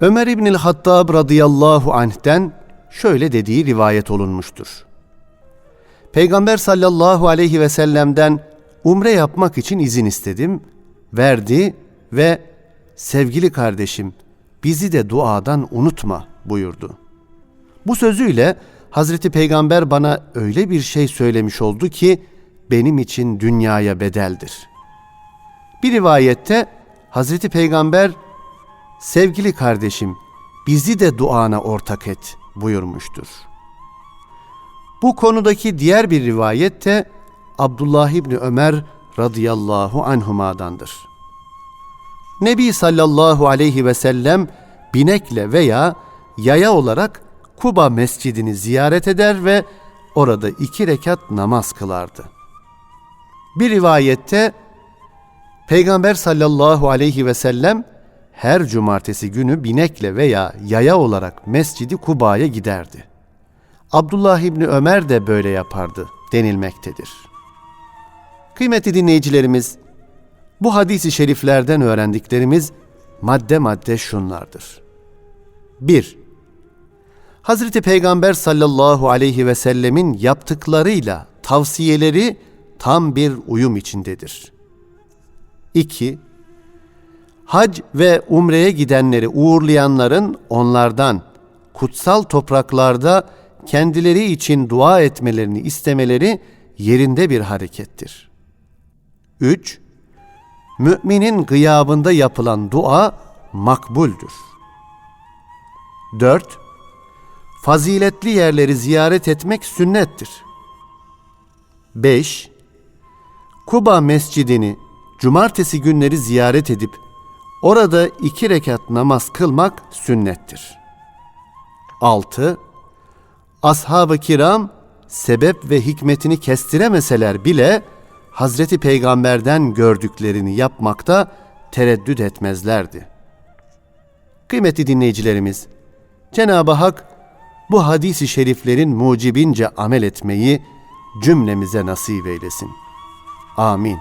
Ömer İbnül Hattab radıyallahu anh'ten şöyle dediği rivayet olunmuştur. Peygamber sallallahu aleyhi ve sellem'den umre yapmak için izin istedim, verdi ve sevgili kardeşim bizi de duadan unutma buyurdu. Bu sözüyle Hazreti Peygamber bana öyle bir şey söylemiş oldu ki benim için dünyaya bedeldir. Bir rivayette Hazreti Peygamber sevgili kardeşim bizi de duana ortak et buyurmuştur. Bu konudaki diğer bir rivayet de Abdullah İbni Ömer radıyallahu anhumadandır. Nebi sallallahu aleyhi ve sellem binekle veya yaya olarak Kuba mescidini ziyaret eder ve orada iki rekat namaz kılardı. Bir rivayette Peygamber sallallahu aleyhi ve sellem her cumartesi günü binekle veya yaya olarak Mescidi Kuba'ya giderdi. Abdullah İbni Ömer de böyle yapardı denilmektedir. Kıymetli dinleyicilerimiz, bu hadisi şeriflerden öğrendiklerimiz madde madde şunlardır. 1. Hazreti Peygamber sallallahu aleyhi ve sellemin yaptıklarıyla tavsiyeleri tam bir uyum içindedir. 2. Hac ve umreye gidenleri uğurlayanların onlardan kutsal topraklarda kendileri için dua etmelerini istemeleri yerinde bir harekettir. 3. Müminin gıyabında yapılan dua makbuldür. 4. Faziletli yerleri ziyaret etmek sünnettir. 5. Kuba Mescidini cumartesi günleri ziyaret edip orada iki rekat namaz kılmak sünnettir. 6. Ashab-ı kiram sebep ve hikmetini kestiremeseler bile Hazreti Peygamber'den gördüklerini yapmakta tereddüt etmezlerdi. Kıymetli dinleyicilerimiz, Cenab-ı Hak bu hadisi şeriflerin mucibince amel etmeyi cümlemize nasip eylesin. Amin.